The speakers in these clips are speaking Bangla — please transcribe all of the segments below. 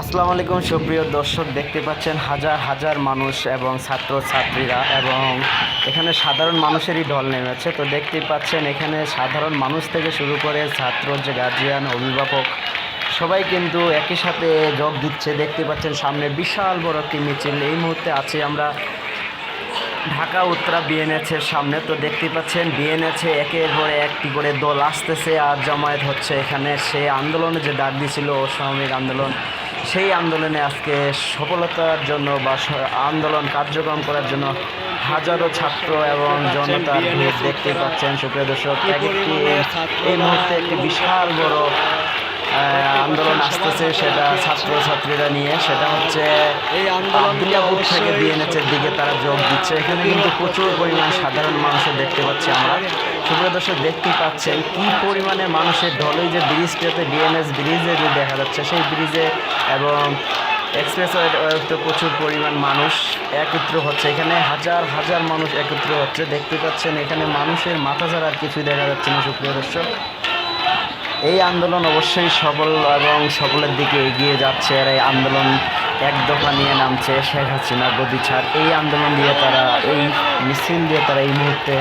আসসালামু আলাইকুম, সুপ্রিয় দর্শক, দেখতে পাচ্ছেন হাজার হাজার মানুষ এবং ছাত্র ছাত্রীরা এবং এখানে সাধারণ মানুষেরই ঢল নেমেছে। তো দেখতেই পাচ্ছেন, এখানে সাধারণ মানুষ থেকে শুরু করে ছাত্র, যে গার্জিয়ান অভিভাবক, সবাই কিন্তু একই সাথে যোগ দিচ্ছে। দেখতে পাচ্ছেন, সামনে বিশাল বড় একটি মিছিল। এই মুহূর্তে আছি আমরা ঢাকা উত্তরা বিএনএসের সামনে। তো দেখতেই পাচ্ছেন বিএনএসে একের পরে একটি করে দল আসতেছে আর জমায়েত হচ্ছে। এখানে সে আন্দোলনে যে ডাক দিয়েছিল অসামরিক আন্দোলন সেই আন্দোলনে আজকে সফলতার জন্য বা আন্দোলন কার্যক্রম করার জন্য হাজারো ছাত্র এবং জনতার ভিড় দেখতে পাচ্ছেন সুপ্রিয় দর্শক। এই মুহূর্তে একটি বিশাল বড় আন্দোলন আসতেছে সেটা ছাত্র ছাত্রীরা নিয়ে। সেটা হচ্ছে এই আন্দোলন আবদুল্লাপুর থেকে বিএনএসের দিকে তারা যোগ দিচ্ছে। এখানে কিন্তু প্রচুর পরিমাণ সাধারণ মানুষের দেখতে পাচ্ছি আমরা। সুপ্রিয় দর্শক দেখতেই পাচ্ছেন কি পরিমাণে মানুষের ঢলই যে ব্রিজটাতে বিএনএস ব্রিজে যে দেখা যাচ্ছে, সেই ব্রিজে এবং এক্সপ্রেস তো প্রচুর পরিমাণ মানুষ একত্র হচ্ছে। এখানে হাজার হাজার মানুষ একত্র হচ্ছে। দেখতে পাচ্ছেন এখানে মানুষের মাথা ছাড়া আর কিছুই দেখা যাচ্ছে না, সুপ্রিয় দর্শক। এই আন্দোলন অবশ্যই সফল এবং সফলের দিকে এগিয়ে যাচ্ছে। আর এই আন্দোলন এক দফা নিয়ে নামছে শেখ হাসিনা গদি ছাড় এই আন্দোলন দিয়ে তারা, এই মিছিল দিয়ে তারা এই মুহূর্তে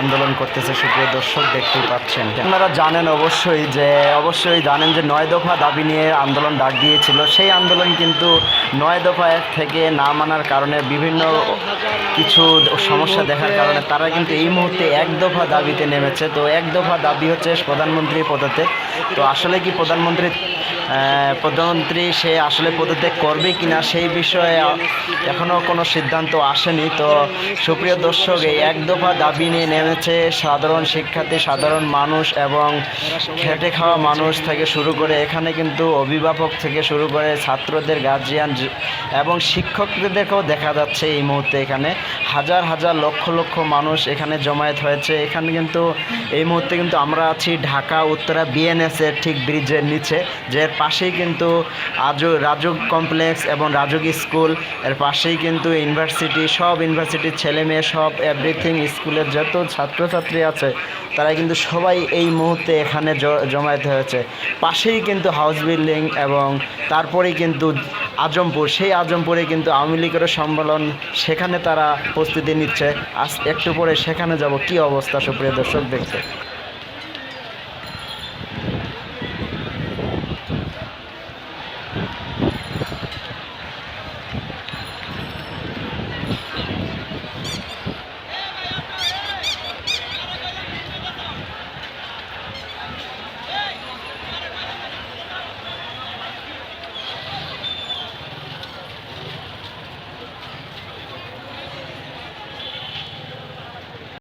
আন্দোলন করতেছে, সুপ্রিয় দর্শক, দেখতেই পাচ্ছেন। আপনারা জানেন অবশ্যই যে, অবশ্যই জানেন যে নয় দফা দাবি নিয়ে আন্দোলন ডাক দিয়েছিল। সেই আন্দোলন কিন্তু নয় দফা থেকে না মানার কারণে বিভিন্ন কিছু সমস্যা দেখার কারণে তারা কিন্তু এই মুহূর্তে এক দফা দাবিতে নেমেছে। তো এক দফা দাবি হচ্ছে প্রধানমন্ত্রী পদত্যাগ। তো আসলে কি প্রধানমন্ত্রী প্রধানমন্ত্রী সে আসলে পদত্যাগ করবে কিনা সেই বিষয়ে এখনও কোনো সিদ্ধান্ত আসেনি। তো সুপ্রিয় দর্শক, এই এক দফা দাবি নিয়ে নেমেছে সাধারণ শিক্ষার্থী, সাধারণ মানুষ এবং খেটে খাওয়া মানুষ থেকে শুরু করে এখানে কিন্তু অভিভাবক থেকে শুরু করে ছাত্রদের গার্জিয়ান এবং শিক্ষকদেরকেও দেখা যাচ্ছে এই মুহূর্তে এখানে। হাজার হাজার লক্ষ লক্ষ মানুষ এখানে জমায়েত হয়েছে। এখানে কিন্তু এই মুহূর্তে কিন্তু আমরা আছি ঢাকা, উত্তরা বিএনএস এর ঠিক ব্রিজের নিচে। যে এর পাশেই কিন্তু আজু রাজুক কমপ্লেক্স এবং রাজুক স্কুল। এর পাশেই কিন্তু ইউনিভার্সিটি, সব ইউনিভার্সিটির ছেলে মেয়ে সব এভরিথিং স্কুলের যত ছাত্রছাত্রী আছে তারা কিন্তু সবাই এই মুহূর্তে এখানে জমায়েত হয়েছে। পাশেই কিন্তু হাউস বিল্ডিং এবং তারপরেই কিন্তু আজমপুর। সেই আজমপুরে কিন্তু আওয়ামী লীগের সম্মেলন, সেখানে তারা প্রস্তুতি নিচ্ছে। আজ একটু পরে সেখানে যাব। কি অবস্থা সুপ্রিয় দর্শক দেখতে?